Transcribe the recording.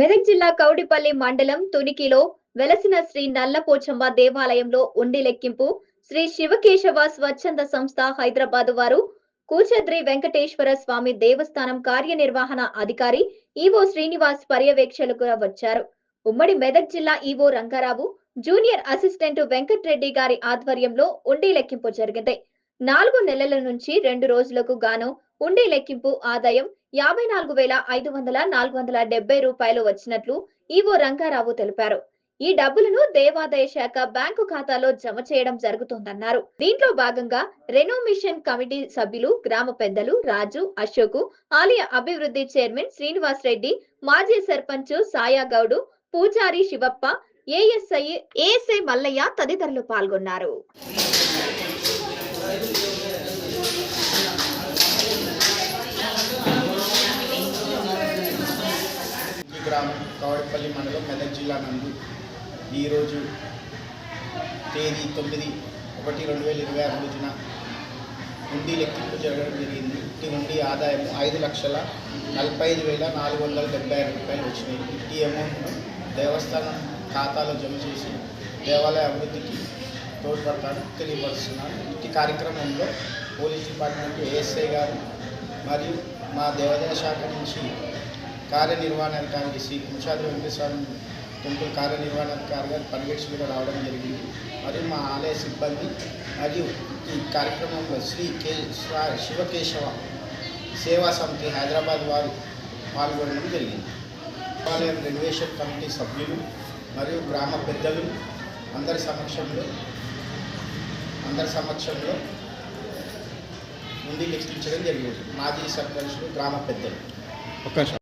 మెదక్ జిల్లా కౌడిపల్లి మండలం తునికిలో వెలసిన శ్రీ నల్లపోచమ్మ దేవాలయంలో ఉండి లెక్కింపు శ్రీ శివకేశవ స్వచ్ఛంద సంస్థ హైదరాబాద్ వారు కూచద్రి వెంకటేశ్వర స్వామి దేవస్థానం కార్యనిర్వహణ అధికారి ఈవో శ్రీనివాస్ పర్యవేక్షకులుగా వచ్చారు. ఉమ్మడి మెదక్ జిల్లా EO Rangarao junior assistant Venkatreddy గారి ఆధ్వర్యంలో ఉండి లెక్కింపు జరిగింది. నాలుగు నెలల నుంచి రెండు రోజులకు గాను ఉండి లెక్కింపు ఆదాయం యాభై నాలుగు వేల ఐదు వందల నాలుగు వందల డెబ్బై రూపాయలు వచ్చినట్లు ఈవో రంగారావు తెలిపారు. ఈ డబ్బులను దేవాదాయ శాఖ బ్యాంకు ఖాతాలో జమ చేయడం జరుగుతోందన్నారు. దీంట్లో భాగంగా రెనోమిషన్ కమిటీ సభ్యులు గ్రామ పెద్దలు రాజు అశోక్ ఆలయ అభివృద్ధి చైర్మన్ శ్రీనివాస్ రెడ్డి మాజీ సర్పంచ్ సాయాగౌడు పూజారి శివప్ప ఏఎస్ఐ ఏఎస్ఐ మల్లయ్య తదితరులు పాల్గొన్నారు ఈ గ్రామం కవడపల్లి మండలం మెదక్ జిల్లా నందు ఈరోజు తేదీ తొమ్మిది ఒకటి రెండు వేల ఇరవై ఆరు రోజున హుండీ లెక్కింపు జరగడం జరిగింది. ఇంటి హుండీ ఆదాయం ఐదు లక్షల నలభై ఐదు వేల నాలుగు వందల డెబ్బై ఐదు రూపాయలు వచ్చినాయి. ఈ అమౌంట్ను దేవస్థానం ఖాతాలో జమ చేసి దేవాలయ అభివృద్ధికి తోడ్పడతాను తెలియపరుస్తున్నాను. ఇంటి కార్యక్రమంలో పోలీస్ డిపార్ట్మెంట్ ఏఎస్ఐ గారు మరియు మా దేవాదాయ శాఖ నుంచి కార్యనిర్వహణాధికారికి శ్రీ కుషాద్రి వెంకటేశ్వరం టెంపుల్ కార్యనిర్వహణాధికారి గారు పర్యవేక్షకులుగా రావడం జరిగింది. మరియు మా ఆలయ సిబ్బంది మరియు ఈ కార్యక్రమంలో శ్రీ కే. శివకేశవ సేవా సమితి హైదరాబాద్ వారు పాల్గొనడం జరిగింది. దేవాలయం రెన్యువేషన్ కమిటీ సభ్యులు మరియు గ్రామ పెద్దలు అందరి సమక్షంలో అందరి సమక్షంలో ముందు లెక్కించడం జరిగింది. మాజీ సర్పంచ్లు గ్రామ పెద్దలు. ఒక్క